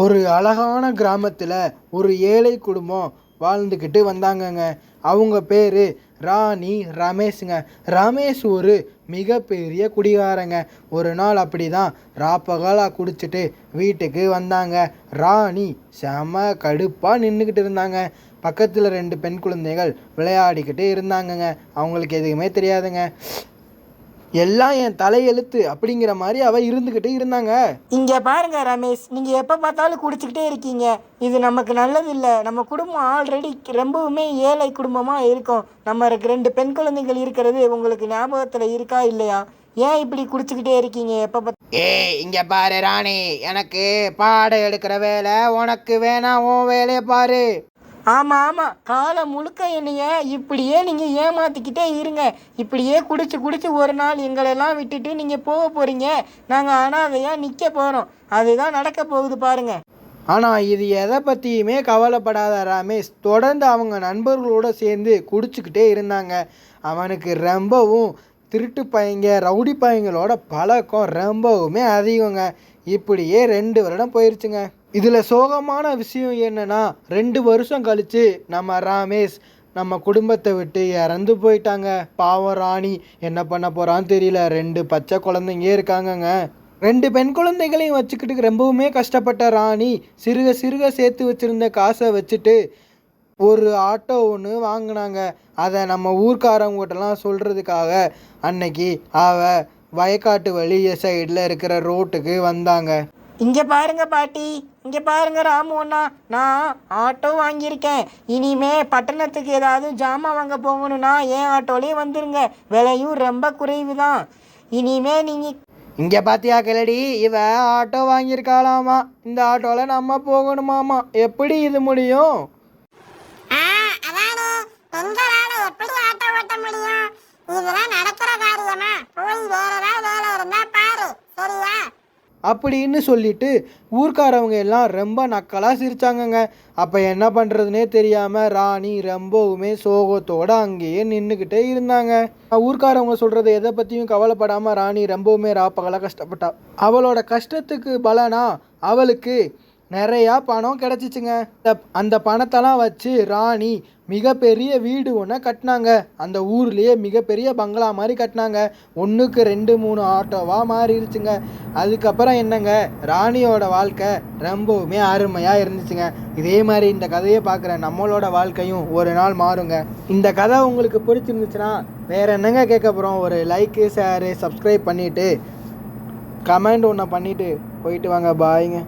ஒரு அழகான கிராமத்தில் ஒரு ஏழை குடும்பம் வாழ்ந்துக்கிட்டு வந்தாங்கங்க. அவங்க பேர் ராணி ரமேஷுங்க. ரமேஷ் ஒரு மிகப்பெரிய குடிகாரங்க. ஒரு நாள் அப்படி தான் ராப்பகலாக குடிச்சிட்டு வீட்டுக்கு வந்தாங்க. ராணி செம கடுப்பாக நின்றுக்கிட்டு இருந்தாங்க. பக்கத்தில் ரெண்டு பெண் குழந்தைகள் விளையாடிக்கிட்டு இருந்தாங்கங்க. அவங்களுக்கு எதுவுமே தெரியாதுங்க. எல்லாம் என் தலையெழுத்து அப்படிங்கிற மாதிரி அவ இருந்துக்கிட்டு இருந்தாங்க. இங்கே பாருங்க ரமேஷ் நீங்கள் எப்போ பார்த்தாலும் குடிச்சிக்கிட்டே இருக்கீங்க. இது நமக்கு நல்லது இல்லை நம்ம குடும்பம் ஆல்ரெடி ரொம்பவுமே ஏழை குடும்பமாக இருக்கும். நம்ம ரெ- ரெண்டு பெண் குழந்தைகள் இருக்கிறது உங்களுக்கு ஞாபகத்தில் இருக்கா இல்லையா? ஏன் இப்படி குடிச்சிக்கிட்டே இருக்கீங்க? எப்போ பார்த்து ஏய் இங்க பாரு ராணி. எனக்கு பாடம் எடுக்கிற வேலை உனக்கு வேணாம். உன் வேலையை பாரு. ஆமாம் ஆமாம் காலம் முழுக்க என்னைய இப்படியே நீங்கள் ஏமாற்றிக்கிட்டே இருங்க. இப்படியே குடிச்சு குடிச்சு ஒரு நாள் எங்களெல்லாம் விட்டுட்டு நீங்கள் போக போகிறீங்க நாங்கள் அனாதையாக நிற்க போகிறோம் அதுதான் நடக்க போகுது பாருங்க. ஆனால் இது எதை பற்றியுமே கவலைப்படாத ரமேஷ். தொடர்ந்து அவங்க நண்பர்களோட சேர்ந்து குடிச்சுக்கிட்டே இருந்தாங்க. அவனுக்கு ரொம்பவும் திருட்டு பையங்க ரவுடி பையங்களோட பழக்கம் ரொம்பவுமே அதிகங்க. இப்படியே ரெண்டு வருடம் போயிருச்சுங்க. இதில் சோகமான விஷயம் என்னென்னா ரெண்டு வருஷம் கழித்து நம்ம ரமேஷ் நம்ம குடும்பத்தை விட்டு இறந்து போயிட்டாங்க. பாவம் ராணி என்ன பண்ண போகிறான்னு தெரியல. ரெண்டு பச்சை குழந்தைங்க இருக்காங்கங்க. ரெண்டு பெண் குழந்தைகளையும் வச்சுக்கிட்டு ரொம்பவுமே கஷ்டப்பட்ட ராணி சிறுக சிறுக சேர்த்து வச்சிருந்த காசை வச்சுட்டு ஒரு ஆட்டோ ஒன்று வாங்கினாங்க. அதை நம்ம ஊர்க்காரவங்ககிட்டலாம் சொல்கிறதுக்காக அன்னைக்கு அவ வயக்காட்டு வழி சைடில் இருக்கிற ரோட்டுக்கு வந்தாங்க. இங்கே பாருங்க பாட்டி இங்கே பாருங்க ராமு அண்ணா. நான் ஆட்டோ வாங்கியிருக்கேன். இனிமே பட்டணத்துக்கு ஏதாவது ஜாமான் வாங்க போகணும்னா என் ஆட்டோலேயே வந்துருங்க. விலையும் ரொம்ப குறைவு தான் இனிமே நீங்கள் இங்கே பாத்தியா கிளடி இவ ஆட்டோ வாங்கியிருக்காளாமா. இந்த ஆட்டோவில் நம்ம போகணுமாமா. எப்படி இது முடியும்? ஆ, அதானே. எப்படி ஆட்டோ ஓட்ட முடியும்? இதெல்லாம் நடக்கிற காரியமா போய் வேற ஏதாவது வேலை இருந்தா பாரு சரியா அப்படின்னு சொல்லிட்டு ஊர்க்காரவங்க எல்லாம் ரொம்ப நக்கலாக சிரிச்சாங்கங்க. அப்போ என்ன பண்ணுறதுனே தெரியாமல் ராணி ரொம்பவுமே சோகத்தோடு அங்கேயே நின்றுக்கிட்டே இருந்தாங்க. ஊர்க்காரவங்க சொல்கிறது எதை பற்றியும் கவலைப்படாமல் ராணி ரொம்பவுமே ராப்பகலாக கஷ்டப்பட்டா. அவளோட கஷ்டத்துக்கு பலனா அவளுக்கு நிறையா பணம் கிடச்சிச்சுங்க. அந்த அந்த பணத்தெல்லாம் வச்சு ராணி மிகப்பெரிய வீடு ஒன்று கட்டினாங்க. அந்த ஊர்லேயே மிகப்பெரிய பங்களா மாதிரி கட்டினாங்க. ஒன்றுக்கு ரெண்டு மூணு ஆட்டோவாக மாறிடுச்சுங்க. அதுக்கப்புறம் என்னங்க? ராணியோட வாழ்க்கை ரொம்பவுமே அருமையாக இருந்துச்சுங்க. இதே மாதிரி இந்த கதையை பார்க்குற நம்மளோட வாழ்க்கையும் ஒரு நாள் மாறுங்க. இந்த கதை உங்களுக்கு பிடிச்சிருந்துச்சுன்னா வேற என்னங்க கேட்க போகிறோம் ஒரு லைக்கு ஷேரு சப்ஸ்கிரைப் பண்ணிவிட்டு கமெண்ட் ஒன்று பண்ணிவிட்டு போயிட்டு வாங்க. பாய்ங்க